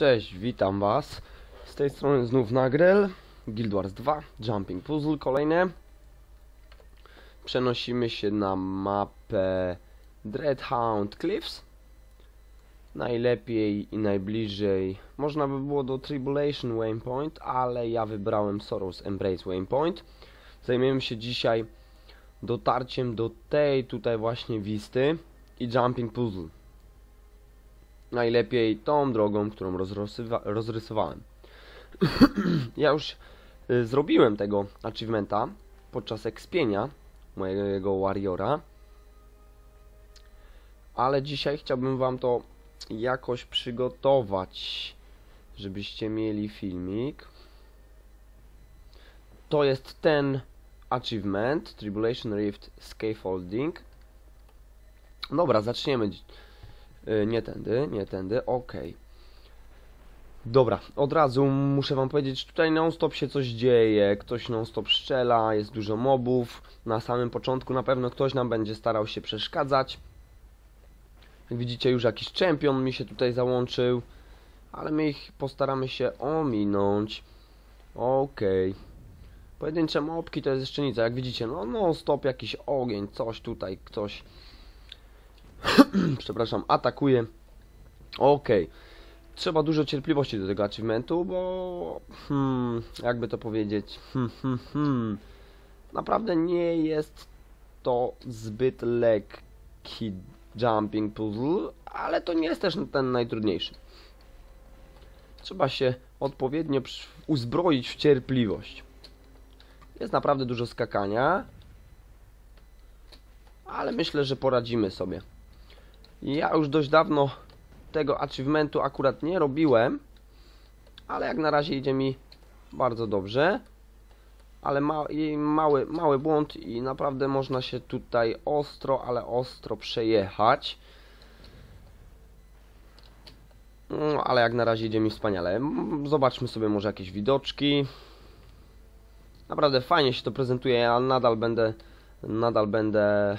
Cześć, witam was. Z tej strony znów Nagrel, Guild Wars 2, Jumping Puzzle kolejne. Przenosimy się na mapę Dreadhound Cliffs. Najlepiej i najbliżej można by było do Tribulation Waypoint, ale ja wybrałem Sorrows Embrace Waypoint. Zajmiemy się dzisiaj dotarciem do tej tutaj właśnie wisty i Jumping Puzzle najlepiej tą drogą, którą rozrysowałem. ja już y, zrobiłem tego achievementa podczas ekspienia mojego warriora, ale dzisiaj chciałbym wam to jakoś przygotować, żebyście mieli filmik. To jest ten achievement, Tribulation Rift Scaffolding. Dobra, zaczniemy. Y, Nie tędy, nie tędy, okej. Dobra, od razu muszę wam powiedzieć, tutaj non-stop się coś dzieje, ktoś non-stop strzela, jest dużo mobów. Na samym początku na pewno ktoś nam będzie starał się przeszkadzać. Jak widzicie już jakiś czempion mi się tutaj załączył, ale my ich postaramy się ominąć. Okej. Pojedyncze mobki to jest jeszcze nic, jak widzicie, no non-stop jakiś ogień, coś tutaj, ktoś przepraszam, atakuje. Okej. Trzeba dużo cierpliwości do tego achievementu, bo hmm, jakby to powiedzieć, hmm, hmm, hmm, naprawdę nie jest to zbyt lekki jumping puzzle, ale to nie jest też ten najtrudniejszy. Trzeba się odpowiednio uzbroić w cierpliwość. Jest naprawdę dużo skakania, ale myślę, że poradzimy sobie. Ja już dość dawno tego achievementu akurat nie robiłem, ale jak na razie idzie mi bardzo dobrze. Ale ma, mały, mały błąd i naprawdę można się tutaj ostro, ale ostro przejechać. No, ale jak na razie idzie mi wspaniale. Zobaczmy sobie może jakieś widoczki. Naprawdę fajnie się to prezentuje. Ja nadal będę, nadal będę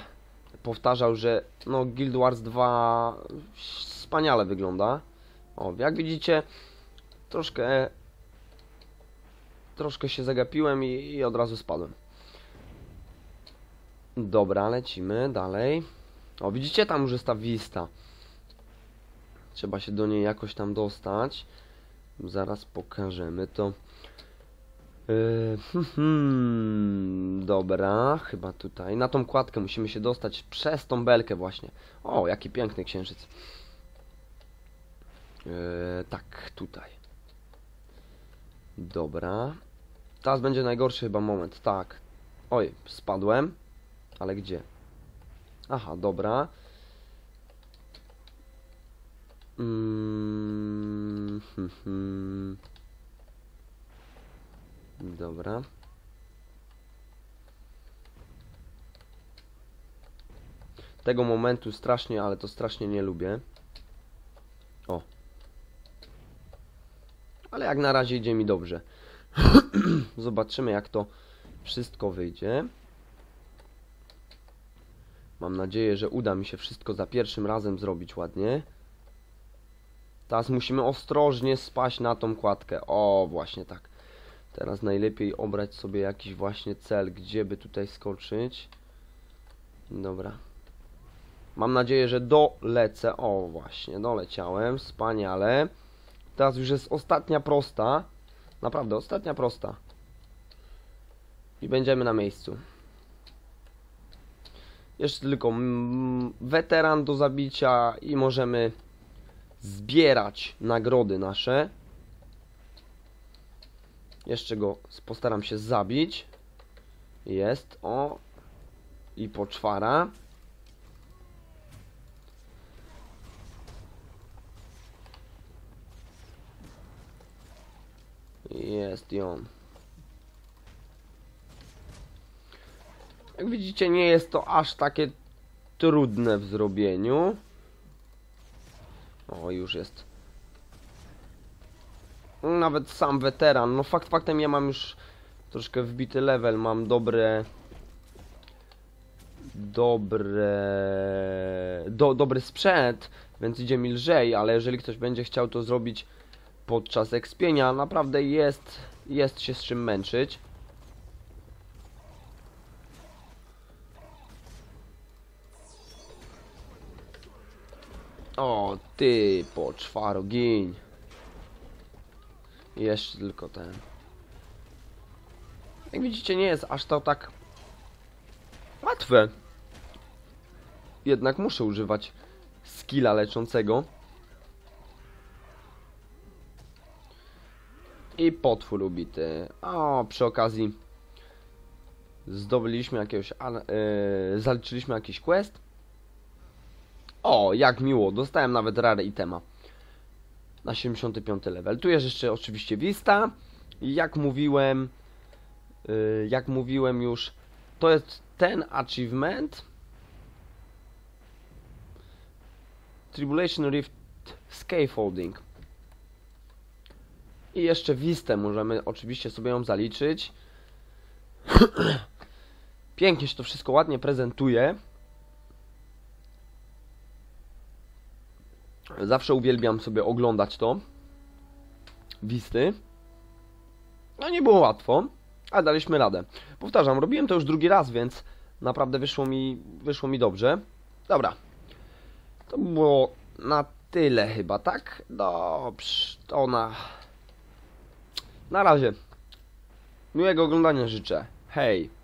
powtarzał, że no Guild Wars 2 wspaniale wygląda. O, jak widzicie, troszkę troszkę się zagapiłem i, i od razu spadłem. Dobra, lecimy dalej. O, widzicie, tam już jest ta wista. Trzeba się do niej jakoś tam dostać. Zaraz pokażemy to. Yy, hmm, hmm, dobra, chyba tutaj. Na tą kładkę musimy się dostać przez tą belkę właśnie. O, jaki piękny księżyc. Yy, tak, tutaj. Dobra. Teraz będzie najgorszy chyba moment, tak. Oj, spadłem. Ale gdzie? Aha, dobra. Mm, hmm, hmm. Dobra. Tego momentu strasznie, ale to strasznie nie lubię. O. Ale jak na razie idzie mi dobrze. Zobaczymy jak to wszystko wyjdzie. Mam nadzieję, że uda mi się wszystko za pierwszym razem zrobić ładnie. Teraz musimy ostrożnie spaść na tą kładkę. O, właśnie tak. Teraz najlepiej obrać sobie jakiś właśnie cel, gdzie by tutaj skoczyć. Dobra. Mam nadzieję, że dolecę. O, właśnie, doleciałem. Wspaniale. Teraz już jest ostatnia prosta. Naprawdę, ostatnia prosta. I będziemy na miejscu. Jeszcze tylko weteran do zabicia i możemy zbierać nagrody nasze. Jeszcze go postaram się zabić. Jest, o. I poczwara. Jest i on. Jak widzicie, nie jest to aż takie trudne w zrobieniu. O, już jest nawet sam weteran. No fakt faktem ja mam już troszkę wbity level, mam dobre dobre do, dobry sprzęt, więc idzie mi lżej, ale jeżeli ktoś będzie chciał to zrobić podczas ekspienia. Naprawdę jest, jest się z czym męczyć. O, ty poczwaro. Jeszcze tylko ten. Jak widzicie, nie jest aż to tak łatwe. Jednak muszę używać skilla leczącego. I potwór ubity. O, przy okazji zdobyliśmy jakiegoś, yy, zaliczyliśmy jakiś quest. O, jak miło, dostałem nawet rare itema. Na 75 level. Tu jest jeszcze oczywiście Vista. Jak mówiłem, yy, jak mówiłem już, to jest ten achievement. Tribulation Rift Scaffolding. I jeszcze Vistę możemy oczywiście sobie ją zaliczyć. Pięknie się to wszystko ładnie prezentuje. Zawsze uwielbiam sobie oglądać to. Wisty. No nie było łatwo, ale daliśmy radę. Powtarzam, robiłem to już drugi raz, więc naprawdę wyszło mi, wyszło mi dobrze. Dobra. To było na tyle chyba, tak? Dobrze, to na... Na razie. Miłego oglądania życzę. Hej.